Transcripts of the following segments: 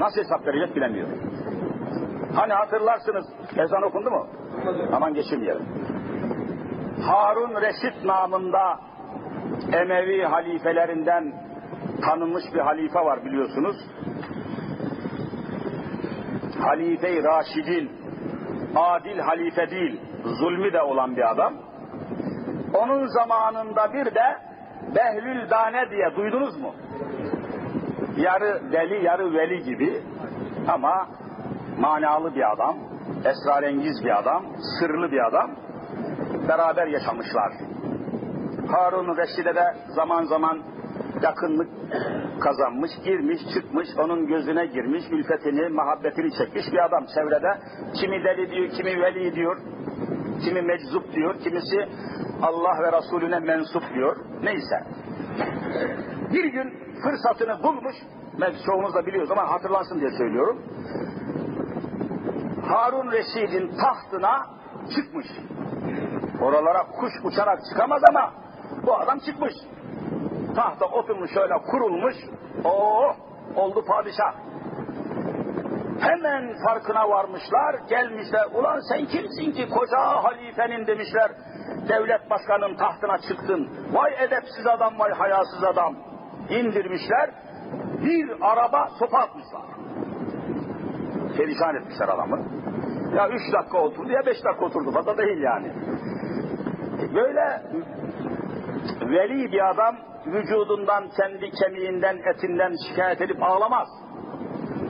Nasıl hesap verecek bilemiyor. Hani hatırlarsınız ezan okundu mu? Aman geçirmeyelim. Harun Reşit namında Emevi halifelerinden tanınmış bir halife var biliyorsunuz. Halife-i Raşid'in adil halife değil, zulmü de olan bir adam. Onun zamanında bir de Behlül Dane diye duydunuz mu? Yarı deli, yarı veli gibi ama manalı bir adam, esrarengiz bir adam, sırlı bir adam. Beraber yaşamışlar. Harun Reşid'e de zaman zaman yakınlık kazanmış, girmiş, çıkmış, onun gözüne girmiş, ülfetini, muhabbetini çekmiş bir adam çevrede. Kimi deli diyor, kimi veli diyor, kimi meczup diyor, kimisi Allah ve Resulüne mensup diyor. Neyse. Bir gün fırsatını bulmuş, belki çoğunuz da biliyoruz ama hatırlansın diye söylüyorum. Harun Reşid'in tahtına çıkmış. Oralara kuş uçarak çıkamaz ama bu adam çıkmış. Tahta oturmuş şöyle kurulmuş. Oo oldu padişah. Hemen farkına varmışlar, gelmişler. Ulan sen kimsin ki koca halifenin demişler. Devlet başkanının tahtına çıktın. Vay edepsiz adam, vay hayasız adam. İndirmişler. Bir araba sopa atmışlar. Perişan etmişler adamı. Ya üç dakika oturdu ya beş dakika oturdu. Fazla değil yani. Böyle veli bir adam vücudundan, kendi kemiğinden, etinden şikayet edip ağlamaz.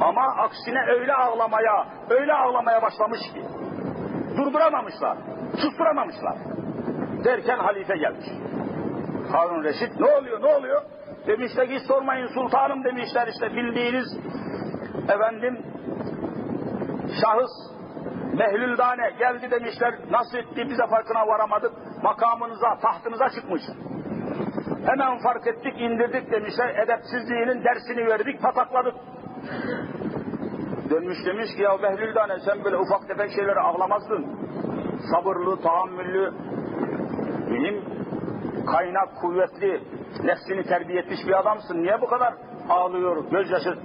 Ama aksine öyle ağlamaya, öyle ağlamaya başlamış ki durduramamışlar, susturamamışlar. Derken halife gelmiş. Harun Reşit ne oluyor, ne oluyor? Demişler ki sormayın sultanım demişler işte bildiğiniz efendim şahıs Behlül Dane geldi demişler nasıl etti bize farkına varamadık makamınıza tahtınıza çıkmış. Hemen fark ettik indirdik demişler edepsizliğinin dersini verdik patakladık. Dönmüş demiş ki ya Behlül Dane sen böyle ufak tefek şeylere ağlamazdın. Sabırlı, tahammüllü, benim kaynak kuvvetli, nefsini terbiye etmiş bir adamsın. Niye bu kadar ağlıyor, gözyaşı?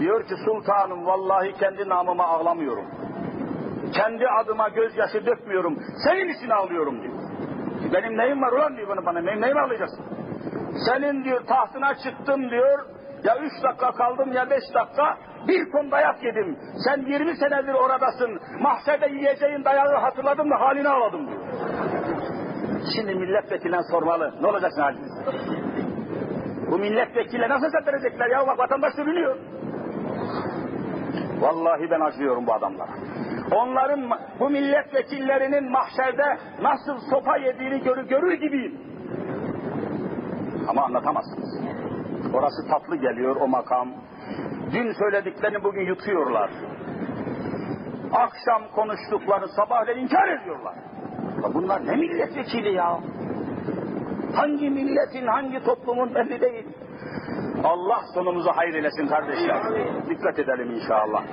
Diyor ki sultanım vallahi kendi namıma ağlamıyorum. Kendi adıma gözyaşı dökmüyorum. Senin için ağlıyorum diyor. Benim neyim var ulan diyor bana bana. Benim neyimi ağlayacaksın? Senin diyor tahtına çıktım diyor. Ya üç dakika kaldım ya beş dakika bir ton dayak yedim. Sen 20 senedir oradasın. Mahşerde yiyeceğin dayağı hatırladım mı halini ağladım diyor. Şimdi milletvekiline sormalı. Ne olacaksın haliniz? Bu milletvekiline nasıl verecekler ya? Bak vatandaş sürünüyor. Vallahi ben acıyorum bu adamlara. Onların bu milletvekillerinin mahşerde nasıl sopa yediğini görür, görür gibiyim. Ama anlatamazsınız. Orası tatlı geliyor o makam. Dün söylediklerini bugün yutuyorlar. Akşam konuştukları sabahleyin inkar ediyorlar. Bunlar ne milletvekili ya? Hangi milletin, hangi toplumun belli değil. Allah sonumuzu hayır eylesin kardeşler. Dikkat edelim inşallah.